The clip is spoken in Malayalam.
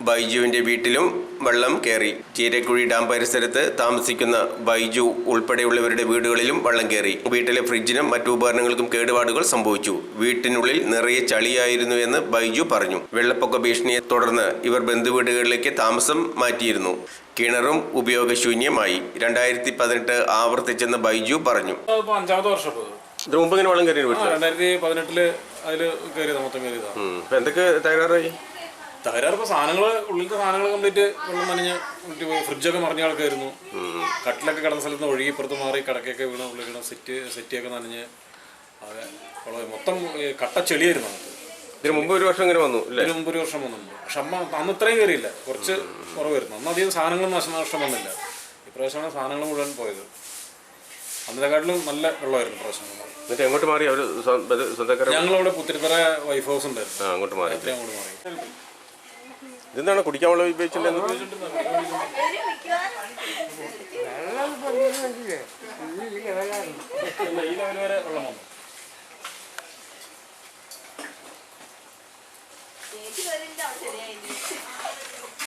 ബൈജുവിന്റെ വീട്ടിലും വെള്ളം കയറി ചീരക്കുഴി ഡാം പരിസരത്ത് താമസിക്കുന്ന ബൈജു ഉൾപ്പെടെയുള്ളവരുടെ വീടുകളിലും വെള്ളം കയറി വീട്ടിലെ ഫ്രിഡ്ജിനും മറ്റു ഉപകരണങ്ങൾക്കും കേടുപാടുകൾ സംഭവിച്ചു. വീട്ടിനുള്ളിൽ നിറയെ ചളിയായിരുന്നു എന്ന് ബൈജു പറഞ്ഞു. വെള്ളപ്പൊക്ക ഭീഷണിയെ തുടർന്ന് ഇവർ ബന്ധുവീടുകളിലേക്ക് താമസം മാറ്റിയിരുന്നു. കിണറും ഉപയോഗശൂന്യമായി. രണ്ടായിരത്തി പതിനെട്ട് ആവർത്തിച്ചെന്ന് ബൈജു പറഞ്ഞു. അഞ്ചാമത്തെ വർഷം ഇപ്പൊ. ഇതിനു മുമ്പ് ഇങ്ങനെ വെള്ളം കയറി ആ, രണ്ടായിരത്തി പതിനെട്ടിൽ അതിൽ കയറിയതാ മൊത്തം കയറിയതാ എന്തൊക്കെ തകരാറായി? തകരാറ് ഇപ്പൊ സാധനങ്ങൾ ഉള്ളിലത്തെ സാധനങ്ങൾ കംപ്ലീറ്റ് വെള്ളം നനഞ്ഞ് ഫ്രിഡ്ജൊക്കെ മറിഞ്ഞ ആൾക്കായിരുന്നു. കട്ടിലൊക്കെ കിടന്ന സ്ഥലത്ത് നിന്ന് ഒഴുകി ഇപ്പുറത്ത് മാറി കിടക്കൊക്കെ വീണ ഉള്ളിൽ വീണ സെറ്റ് സെറ്റിയൊക്കെ നനഞ്ഞ് അതെ മൊത്തം കട്ട ചെളിയായിരുന്നു നമുക്ക് ഇതിനു മുമ്പ് ഒരു വർഷം ഇങ്ങനെ വന്നു ഇതിന് മുമ്പ് ഒരു വർഷം വന്നു. പക്ഷെ അമ്മ അന്ന് ഇത്രയും കയറിയില്ല കുറച്ച് കുറവായിരുന്നു. അന്ന് അധികം സാധനങ്ങളും നഷ്ടനഷ്ടം വന്നില്ല. ഇപ്രാവശ്യമാണ് സാധനങ്ങൾ മുഴുവൻ പോയത്. അന്നത്തെക്കാട്ടിലും നല്ല വെള്ളമായിരുന്നു പ്രശ്നം എന്നിട്ട് എങ്ങോട്ട് മാറി? അവർ സ്വന്തക്കാരെ? ഞങ്ങളവിടെ പുത്തിരിത്തറ വൈഫ് ഹൗസ് ഉണ്ടായിരുന്നു. അങ്ങോട്ട് മാറി. അങ്ങോട്ട് മാറി. ഇതെന്താണ് കുടിക്കാൻ വെള്ളം ഉപയോഗിച്ചിട്ടുണ്ടെന്ന്